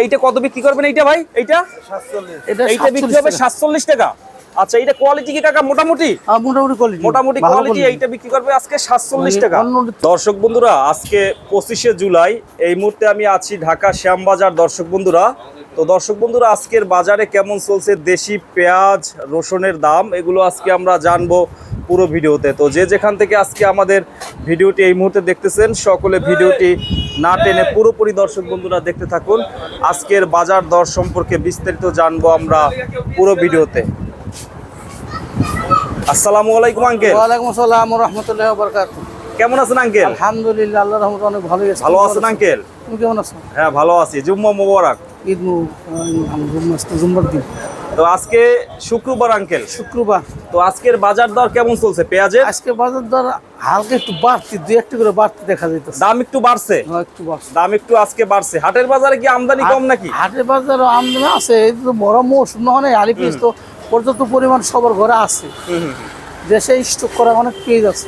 এইটা কত বিক্রি করবেন এইটা ভাই? এইটা? এটা এইটা বিক্রি হবে সাতচল্লিশ টাকা। আচ্ছা এইটা কোয়ালিটি কি কাকা? মোটামুটি? মোটামুটি কোয়ালিটি মোটামুটি কোয়ালিটি এইটা বিক্রি করবে আজকে সাতচল্লিশ টাকা। দর্শক বন্ধুরা আজকে পঁচিশে জুলাই এই মুহূর্তে আমি আছি ঢাকা শ্যামবাজার দর্শক বন্ধুরা। তো দর্শক বন্ধুরা আজকের বাজারে কেমন চলছে? দেশি পেঁয়াজ রসুনের দাম এগুলো আজকে আমরা জানব। পুরো ভিডিওতে। তো যে যেখান থেকে আজকে আমাদের ভিডিওটি এই মুহূর্তে দেখতেছেন সকলে ভিডিওটি না টেনে পুরোপুরি দর্শক বন্ধুরা দেখতে থাকুন। আজকের বাজার দর সম্পর্কে বিস্তারিত জানব আমরা পুরো ভিডিওতে। আসসালামু আলাইকুম আঙ্কেল। ওয়ালাইকুম আসসালাম রহমতুল্লাহ বরকাত কেমন আছেন আঙ্কেল? আলহামদুলিল্লাহ আল্লাহ রহমত অনেক ভালো আছে। ভালো আছেন আঙ্কেল? তুমি কেমন আছো? হ্যাঁ ভালো আছি। জুম্মা মোবারক। ঈদ মু জুম্বার দিন। তো আজকে শুক্রবার আঙ্কেল। শুক্রবার। তো আজকের বাজার দর কেমন চলছে পেঁয়াজের? আজকে বাজার দর হালকা একটু বাড়তি দুই একটু করে বাড়তি দেখা যাইতেছে। দাম একটু বাড়ছে? হ্যাঁ, একটু বাড়ছে। দাম একটু আজকে বাড়ছে। হাটের বাজারে কি আমদানি কম নাকি? হাটের বাজার আমদানি আছে এই তো বড় মৌসুম নয় আলি পেঁয়াজ তো পর্যাপ্ত পরিমাণ সবার ঘরে আছে। দেশে স্টক করা অনেক পেঁয়াজ আছে।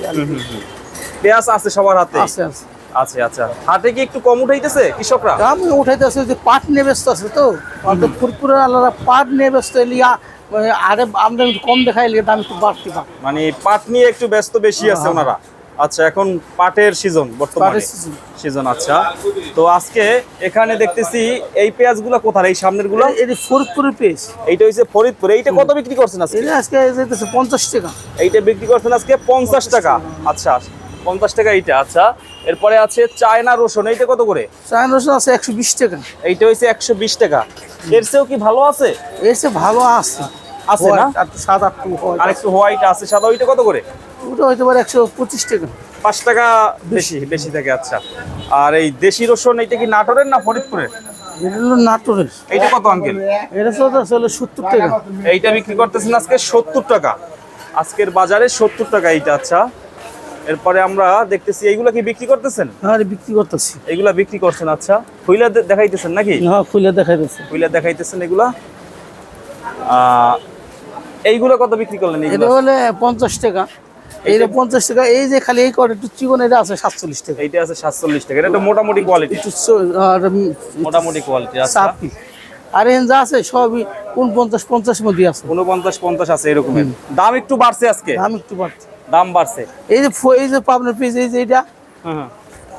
পেঁয়াজ আছে সবার হাতে? আছে আছে। আচ্ছা আচ্ছা। হাটে কি একটু কম উঠাইতেছে কৃষকরা? দাম উঠাইতে আছে যে পাট নিয়ে ব্যস্ত আছে তো অর্থাৎ ফুরপুরের আলাদা। পাট নিয়ে ব্যস্ত এলিয়া আরে আমদানি কম দেখাই এলিয়া দাম একটু বাড়তি মানে পাট নিয়ে একটু ব্যস্ত বেশি আছে ওনারা। আচ্ছা এখন পাটের সিজন বর্তমানে। সিজন। আচ্ছা। তো আজকে এখানে দেখতেছি এই পেঁয়াজগুলো কোথায় এই সামনেরগুলো এই যে ফরিদপুরের পেঁয়াজ। এইটা হচ্ছে ফরিদপুর। এইটা কত বিক্রি করছেন আজকে? আজকে পঞ্চাশ টাকা। এইটা বিক্রি করছেন আজকে পঞ্চাশ টাকা। আচ্ছা পঞ্চাশ টাকা এইটা আচ্ছা। এরপরে আছে চায়না রসুন এইটা কত করে? চায়না রসুন আছে একশো বিশ টাকা। এইটা হয়েছে একশো বিশ টাকা। এর চেয়েও কি ভালো আছে? এর চেয়ে ভালো আছে। আছে না? হয় আর একটু হোয়াইট আছে। সাদা ওইটা কত করে? ওটা হইতে পারে একশো পঁচিশ টাকা। পাঁচ টাকা বেশি বেশি থাকে আচ্ছা। আর এই দেশি রসুন এইটা কি নাটোরের না ফরিদপুরের? এটা হলো নাটোরের। এইটা কত আঙ্কেল? এটা আসলে সত্তর টাকা। এইটা বিক্রি করতেছেন আজকে সত্তর টাকা। আজকের বাজারে সত্তর টাকা এইটা আচ্ছা। এরপরে আমরা দেখতেছি এইগুলা কি বিক্রি করতেছেন? হ্যাঁ বিক্রি করতেছি। এইগুলা বিক্রি করছেন আচ্ছা। খুইলা দেখাইতেছেন নাকি? হ্যাঁ খুলে দেখা যাচ্ছে খুইলা দেখাইতেছেন এগুলা? এইগুলো কত বিক্রি করলেন এটা হলে পঞ্চাশ টাকা। এইটা পঞ্চাশ টাকা এই যে খালি এই করে একটু চিকন এটা আছে সাতচল্লিশ টাকা। এইটা আছে সাতচল্লিশ টাকা। এটা মোটামুটি কোয়ালিটি একটু আর, মোটামুটি কোয়ালিটি আচ্ছা। চাপি আর এখানে যা আছে সবই কোন পঞ্চাশ পঞ্চাশ মধ্যে আছে। উনপঞ্চাশ পঞ্চাশ আছে এরকমের। দাম একটু বাড়ছে আজকে। দাম একটু বাড়ছে। দাম বাড়ছে। এই যে এই যে পাবনার পিস এই যে এটা।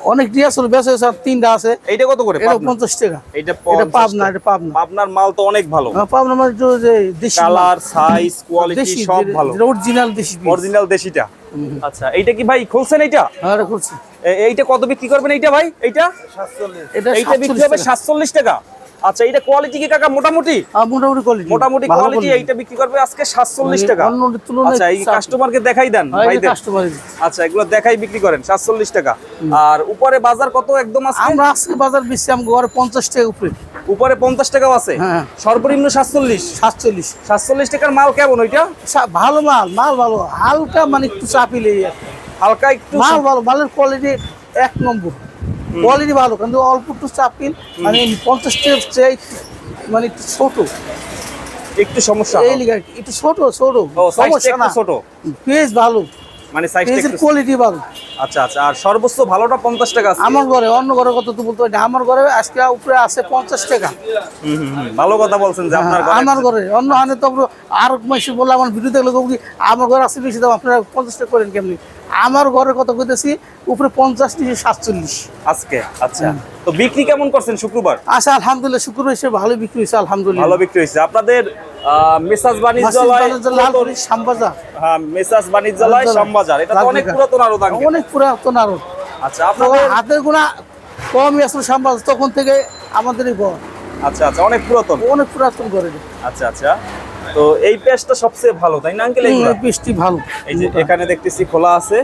অনেক আসলে বেশ তিনটা আছে। এইটা কত করে? এটা পঞ্চাশ টাকা। এটা পাবনা এটা পাবনা। পাবনার মাল তো অনেক ভালো। হ্যাঁ, পাবনা মানে একটু যে দেশি কালার সাইজ কোয়ালিটি সব ভালো। অরিজিনাল দেশি অরিজিনাল দেশিটা। আচ্ছা এইটা কি ভাই খুলছেন এইটা? হ্যাঁ এ- এইটা কত বিক্রি করবেন এইটা ভাই? এইটা? এটা এইটা বিক্রি হবে সাতচল্লিশ টাকা। আচ্ছা এইটা কোয়ালিটি কি কাকা? মোটামুটি? হ্যাঁ, মোটামুটি কোয়ালিটি মোটামুটি কোয়ালিটি এইটা বিক্রি করবে আজকে সাতচল্লিশ টাকা। অন্য তুলনায় আচ্ছা এই কাস্টমারকে দেখাই দেন ভাইদের। কাস্টমার আচ্ছা এগুলো দেখাই বিক্রি করেন সাতচল্লিশ টাকা। আর উপরে বাজার কত একদম আছে আমরা আজকে বাজার বেশি আমি ঘরে পঞ্চাশ টাকা উপরে। উপরে পঞ্চাশ টাকাও আছে? হ্যাঁ। সর্বনিম্ন সাতচল্লিশ? সাতচল্লিশ। সাতচল্লিশ টাকার মাল কেমন ওইটা? ভালো মাল মাল ভালো। হালকা মানে একটু চাপিলে হালকা একটু মাল ভালো মালের কোয়ালিটি এক নম্বর। কোয়ালিটি ভালো কিন্তু অল্প একটু চাপিল মানে পঞ্চাশ টাকা চেয়ে মানে একটু ছোট। একটু সমস্যা এই লিগে একটু ছোট ছোট। সমস্যা না। ছোট। পেজ ভালো। মানে সাইজটা পেজের কোয়ালিটি ভালো। আচ্ছা আচ্ছা আর সর্বোচ্চ ভালোটা পঞ্চাশ টাকা আছে। আমার ঘরে অন্য ঘরে কত তো বলতে পারি না। আমার ঘরে আজকে উপরে আছে পঞ্চাশ টাকা। হুম, হুম। ভালো কথা বলছেন যে আপনার ঘরে হ্যাঁ, আমার ঘরে অন্য হানে তো আর মাসে বলে আমার ভিডিও দেখলে কি আমার ঘরে আছে বেশি দাম আপনারা পঞ্চাশ টাকা করেন কেমনি? আমার ঘরে কত কইতেছি উপরে পঞ্চাশ নিচে সাতচল্লিশ। আজকে আচ্ছা। তো বিক্রি কেমন করছেন শুক্রবার? আচ্ছা আলহামদুলিল্লাহ শুক্রবার এসে ভালো বিক্রি হয়েছে আলহামদুলিল্লাহ। ভালো বিক্রি হয়েছে। আপনাদের মেসাজ বাণিজ্যালয় শ্যামবাজার। হ্যাঁ মেসাজ বাণিজ্যালয় শ্যামবাজার। এটা অনেক পুরাতন আরও অনেক পুরাতন আরও। আচ্ছা আপনাদের হাতের গোনা কমই আসলে শ্যামবাজার তখন থেকে আমাদেরই ঘর। আচ্ছা আচ্ছা অনেক পুরাতন। অনেক পুরাতন ঘরে আচ্ছা আচ্ছা। তো এই পেস্টটা সবচেয়ে ভালো তাই না আঙ্কেল এই পেস্টটি ভালো। এই যে এখানে দেখতেছি খোলা আছে।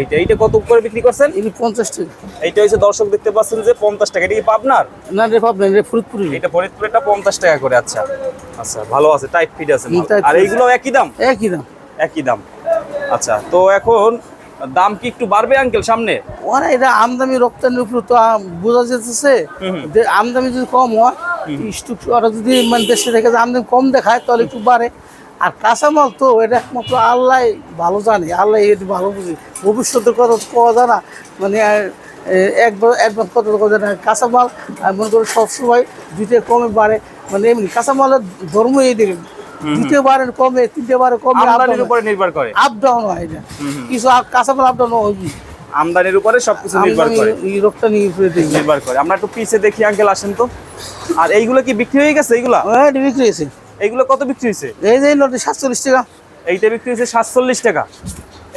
এইটা এইটা কত করে বিক্রি করছেন? এই 50 টাকা। এইটা হইছে দর্শক দেখতে পাচ্ছেন যে পঞ্চাশ টাকা। এটা কি পাবনার? না রে পাবনার রে ফরিদপুরি এটা ফরিদপুরটা 50 টাকা করে আচ্ছা। আচ্ছা ভালো আছে টাইট ফিট আছে। আর এইগুলো একই দাম? একই দাম। একই দাম। আচ্ছা তো এখন দাম কি একটু বাড়বে আঙ্কেল সামনে? ওরা এটা আমদানি রপ্তানির উপর তো বোঝা যেতেছে যে আমদানি যদি কম হয় স্টুক ওরা যদি মানে দেশে থেকে যে আমদানি কম দেখায় তাহলে একটু বাড়ে। আর কাঁচামাল তো এটা একমাত্র আল্লাহ ভালো জানে আল্লাহ এর ভালো বুঝে। ভবিষ্যতের কথা পাওয়া যায় না। মানে একবার একবার কত কত না। কাঁচামাল মনে করি সবসময় দুইটা কমে বাড়ে। মানে এমনি কাঁচামালের ধর্ম এই দিকে। দ্বিতীয় বারে কমে তৃতীয়বারের কমে আমদানির উপরে নির্ভর করে। আপ ডাউন হয় না কিছু কাঁচামাল আপ ডাউন হয় আমদানির উপরে সবকিছু নির্ভর করে। দিই নির্ভর করে। আমরা একটু পিছে দেখি আঙ্কেল আসেন তো। আর এইগুলো কি বিক্রি হয়ে গেছে এইগুলা? হ্যাঁ বিক্রি হয়েছে। এইগুলো কত বিক্রি হয়েছে? এই যে সাতচল্লিশ টাকা। এইটা বিক্রি হয়েছে সাতচল্লিশ টাকা।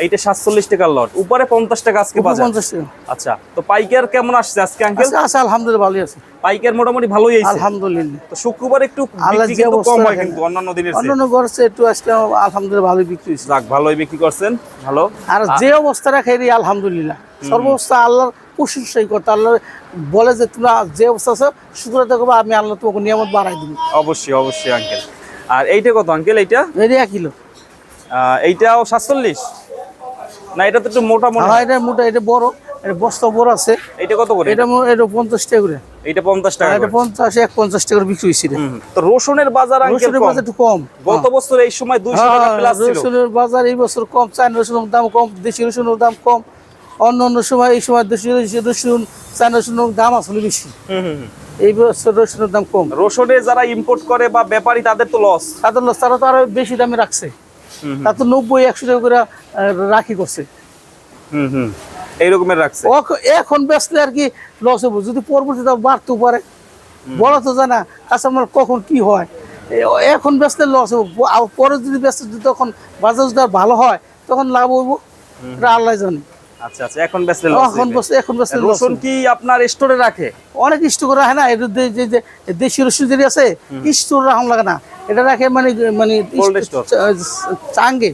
এইটা সাতচল্লিশ টাকার লট উপরে পঞ্চাশ টাকা আজকে বাজার। পঞ্চাশ টাকা। আচ্ছা তো পাইকার কেমন আসছে আজকে আঙ্কেল? আচ্ছা আলহামদুলিল্লাহ ভালোই আছে। পাইকার মোটামুটি ভালোই আলহামদুলিল্লাহ। তো শুক্রবার একটু আল্লাহ বিক্রি কিন্তু কম হয় কিন্তু অন্যান্য দিনের চেয়ে। অন্যান্য একটু আজকে আলহামদুলিল্লাহ ভালোই বিক্রি যাক ভালোই বিক্রি করছেন ভালো। আর যে অবস্থা রাখে এই আলহামদুলিল্লাহ। সর্বস্থা আল্লাহর প্রশংসাই করতে আল্লাহ বলে যে তোমরা যে অবস্থা আছে শুক্র দেখো আমি আল্লাহ তোমাকে নিয়ামত বাড়াই দিব। অবশ্যই অবশ্যই আঙ্কেল। আর এইটা কত আঙ্কেল এইটা? এটি এক কিলো। এইটাও সাতচল্লিশ? না এটা তো একটু মোটা মনে হ্যাঁ হয়। এটা মোটা এটা বড় এটা বস্তা বড় আছে। এইটা কত করে? এটা এটা পঞ্চাশ টাকা করে। এইটা পঞ্চাশ টাকা এটা পঞ্চাশ এক পঞ্চাশ টাকা করে বিক্রি হয়েছে রে। হুম, তো রসুনের বাজার রসুনের বাজার একটু কম। গত বছর এই সময় দুইশো হ্যাঁ, টাকা প্লাস রসুনের বাজার এই বছর কম চায়না রসুনের দাম কম দেশি রসুনের দাম কম। অন্য অন্য সময় এই সময় দেশি রসুন চায়না রসুনের দাম আসলে বেশি। এই বছর রসুনের দাম কম। রসুনে যারা ইম্পোর্ট করে বা ব্যাপারী তাদের তো লস তাদের লস তারা তো আরও বেশি দামে রাখছে। তা তো নব্বই একশো টাকা করে রাখি করছে। হুম হুম। এই রকমের রাখছে? এখন বেচলে আর কি লস হব। যদি পরবর্তী দাম বাড়তেও পারে। বলা তো জানা কাঁচামাল কখন কি হয়? এখন বেচলে লস হব। পরে যদি বেচতে তখন বাজার যদি ভালো হয় তখন লাভ হইব। এটা আল্লাহ জানে। আচ্ছা আচ্ছা এখন বেচলে এখন বেচলে এখন বেচলে রসুন কি আপনার স্টোরে রাখে? অনেক স্টোর হয় না যে দেশি রসুন যেটি আছে স্টোর রাখা লাগে না। এটা রাখে মানে মানে চাঙ্গে।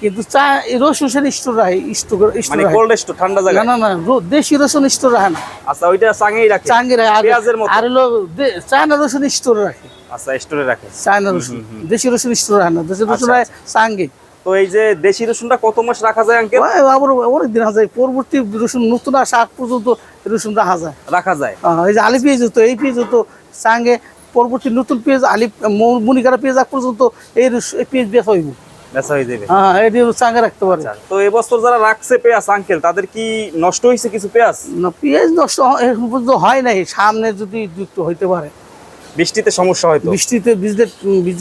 কিন্তু চা এই রসুন সেটা স্টোর রাখে স্টোর মানে কোল্ড স্টোর ঠান্ডা জায়গা না না র- দেশি রসুন স্টোর রাখে না। আচ্ছা ওইটা চাঙেই রাখে? চাঙ্গে রাখে। আর- পেঁয়াজের মতো। আর হলো চায়না রসুন স্টোর রাখে। আচ্ছা স্টোরে রাখে। চায়না রসুন। দেশি রসুন স্টোর রাখে না। দেশি রসুন আচ্ছা, রাখে চাঙ্গে। তো এই যে দেশি রসুনটা কত মাস রাখা যায় আঙ্কেল? আবার অনেক দিন হাজার পরবর্তী রসুন নতুন আসা আগ পর্যন্ত রসুন রাখা যায়। রাখা যায়। এই যে আলি পেঁয়াজ হতো এই পেঁয়াজ হতো চাঙ্গে। পরবর্তী নতুন পেঁয়াজ আলি ম- মনিকারা পেঁয়াজ আগ পর্যন্ত এই পেঁয়াজ বেচা হইব। বেচা হয়ে যাবে। হ্যাঁ এটি চাঙ্গে রাখতে পারে। আচ্ছা, তো এবছর যারা রাখছে পেঁয়াজ আঙ্কেল তাদের কি নষ্ট হয়েছে কিছু পেঁয়াজ? না পেঁয়াজ নষ্ট এখন পর্যন্ত হয় নাই। সামনে যদি যুক্ত হইতে পারে। বৃষ্টিতে সমস্যা হয়তো বৃষ্টিতে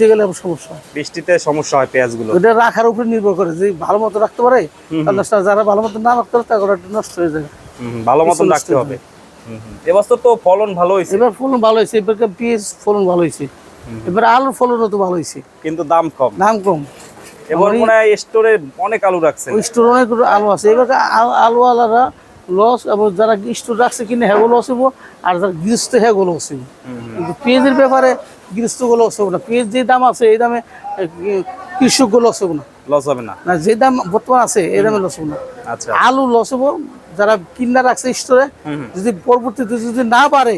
গেলে সমস্যা হয়। বৃষ্টিতে সমস্যা হয় পেঁয়াজগুলো। ওটা রাখার উপরে নির্ভর করে। যে ভালো মতো রাখতে পারে তাহলে যারা ভালো মতো না রাখতে পারে তারা নষ্ট হয়ে যাবে। ভালো মতন রাখতে হবে। এবছর তো ফলন ভালো হয়েছে। এবার ফলন ভালো হয়েছে এবার পেঁয়াজ ফলন ভালো হয়েছে। এবার আলুর ফলনও তো ভালো হয়েছে। কিন্তু দাম কম। দাম কম। এবার মনে হয় স্টোরে অনেক আলু রাখছে স্টোর অনেক আলু আছে। এবার আল- আলু আলাদা লস এবং যারা স্টোর রাখছে কিনে হ্যাগো লস হব আর যারা গৃহস্থ হ্যাগো লস হব কিন্তু পেঁয়াজের ব্যাপারে গৃহস্থগুলো লস হব না। পেঁয়াজ যে দাম আছে এই দামে কৃষকগুলো লস হব না। লস হবে না। না যে দাম বর্তমান আছে এই দামে লস হব না। আচ্ছা। আলু লস হব যারা কিনা রাখছে স্টোরে যদি পরবর্তীতে যদি না বাড়ে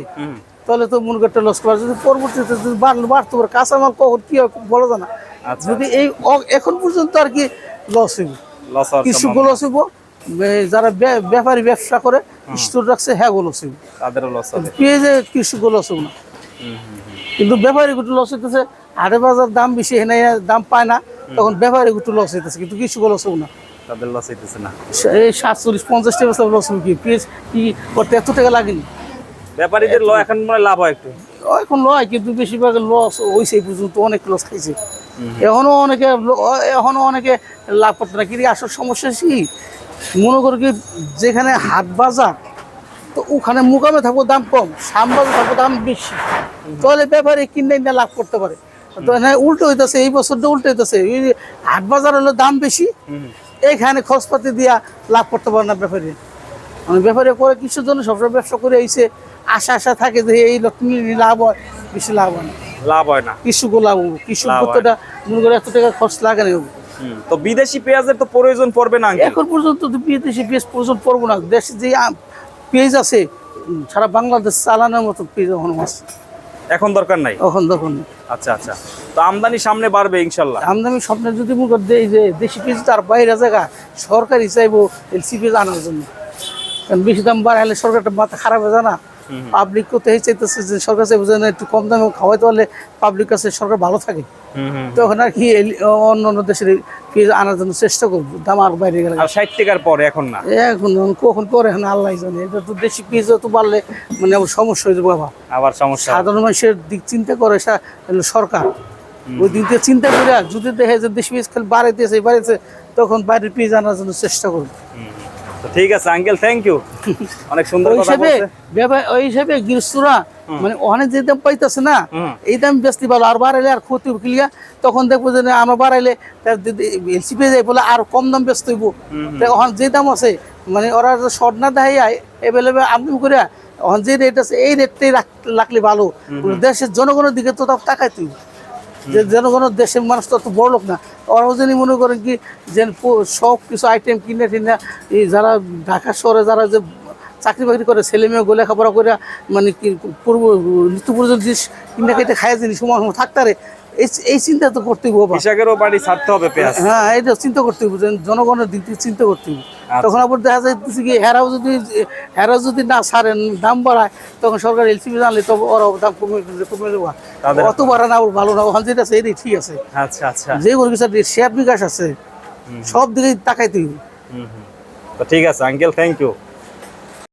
তাহলে তো মনে করতে লস করে যদি পরবর্তীতে যদি বাড়লে বাড়তে পারে কাঁচামাল কখন কি হয় বলা যায় না। আচ্ছা যদি এই এখন পর্যন্ত আর কি লস হইব। সম্ভাবনা। লস হইব। যারা ব্যাপারী ব্যবসা করে স্টোর রাখছে হ্যাঁ লস হইব। তাদেরও লস হবে। পেঁয়াজে কৃষক লস হইব না। কিন্তু ব্যাপারী গুলো লস হইতেছে হাটে বাজার দাম বেশি এখানে দাম পায় না তখন ব্যাপারী গুলো লস হইতেছে কিন্তু কিছু লস হইব না। তাদের লস হইতেছে না। এই সাতচল্লিশ পঞ্চাশ টাকা লস হইব কি? পেঁয়াজ কি করতে এত টাকা লাগেনি ব্যাপারীদের ল এখন মনে লাভ হয় একটু। এখন লয় কিন্তু বেশিরভাগ লস হয়েছে এই পর্যন্ত অনেক লস খাইছে। এখনও অনেকে ল- এখনও অনেকে লাভ করতে না। কিন্তু আসল সমস্যা কি? মনে করো কি যেখানে হাট বাজার তো ওখানে মুকামে থাকব দাম কম সামবাজে থাকব দাম বেশি। তাহলে ব্যাপারে কিনে নিয়ে লাভ করতে পারে। তো হ্যাঁ উল্টো হইতেছে এই বছরটা উল্টো হইতেছে। হাট বাজার হলে দাম বেশি। এইখানে খরচপাতি দিয়া লাভ করতে পারে না ব্যাপারী। মানে ব্যাপারে করে কিছুর জন্য সবসময় ব্যবসা করে আইছে। আশা আশা থাকে যে এই লোক নিলে লাভ হয় বেশি লাভ হয় না। লাভ হয় না। কৃষকও লাভ হবে কৃষক লাভ মনে করে এত টাকা খরচ লাগে না। তো বিদেশি পেঁয়াজের তো প্রয়োজন পড়বে না এখন পর্যন্ত তো বিদেশি পেঁয়াজ প্রয়োজন পড়ব না। দেশে যে পেঁয়াজ আছে সারা বাংলাদেশ চালানোর মতো পেঁয়াজ এখন আছে। এখন দরকার নাই? এখন দরকার নেই। আচ্ছা আচ্ছা। তো আমদানি সামনে বাড়বে ইনশাল্লাহ। আমদানি সামনে যদি মনে করি এই যে দেশি পিস তার বাইরে জায়গা সরকারি চাইব এলসি পিস আনার জন্য। কারণ বেশি দাম বাড়াইলে সরকারটা মাথা খারাপ হয়ে যায় না। পাবলিক করতে চাইতেছে যে সরকার চাইবে যে না, একটু কম দামে খাওয়াইতে পারলে পাবলিক কাছে সরকার ভালো থাকে। তখন আর কি অন্য অন্য দেশের পেঁয়াজ আনার জন্য চেষ্টা করব দাম আর বাইরে গেলে। আর ষাট টাকার পরে এখন না? এখন কখন করে এখন আল্লাহ জানে এটা তো দেশি পেঁয়াজ তো বাড়লে মানে আবার সমস্যা হয়ে যাবে বাবা। আবার সমস্যা। সাধারণ মানুষের দিক চিন্তা করে সরকার। ওই দিক দিয়ে চিন্তা করে যদি দেখে যে দেশি পেঁয়াজ খালি বাড়াইতেছে বাড়াইছে তখন বাইরের পেঁয়াজ আনার জন্য চেষ্টা করব। ঠিক আছে আঙ্কেল থ্যাংক ইউ অনেক সুন্দর ওই কথা বলছে। ওই হিসাবে গৃহস্থরা মানে অনেক যে দাম পাইতেছে না এই দাম বেশি ভালো আর বাড়াইলে আর ক্ষতি কিলিয়া তখন দেখব যে আমরা বাড়াইলে তার এলসি পেয়ে যায় বলে আর কম দাম বেচতে হইব। এখন যে দাম আছে মানে ওরা শর্ট না দেয় এভেলেবেল আমদানি করে এখন যে রেট আছে এই রেটটাই রাখলে ভালো। দেশের জনগণের দিকে তো তাও তাকাই যে জনগণের দেশের মানুষ তো অত বড় লোক না ওরাও যদি মনে করেন কি যে সব কিছু আইটেম কিনে টিনে এই যারা ঢাকা শহরে যারা যে চাকরি বাকরি করে ছেলে মেয়ে গোলে খাপড়া করে মানে কি পূর্ব নিত্য প্রয়োজন জিনিস কিনে খেতে খায় জিনিস সময় সময় থাকতারে এই এই চিন্তা তো করতে হবে বাবা। কৃষকেরও বাড়ি ছাড়তে হবে হ্যাঁ এটা চিন্তা করতে হবে জনগণের দিক থেকে চিন্তা করতে হবে। তখন আবার দেখা যাইতেছে কি হেরাও যদি হেরাও যদি না সারেন দাম বাড়ায় তখন সরকার এলসিবি জানলে তবে ওরা দাম কমে কমে দেবো অত বাড়া না ভালো না ওখান যেটা আছে এটাই ঠিক আছে। আচ্ছা আচ্ছা। যে কোনো কিছু শেয়ার বিকাশ আছে সব দিকে তাকাই তুই হুম, হুম। তো ঠিক আছে আঙ্কেল থ্যাংক ইউ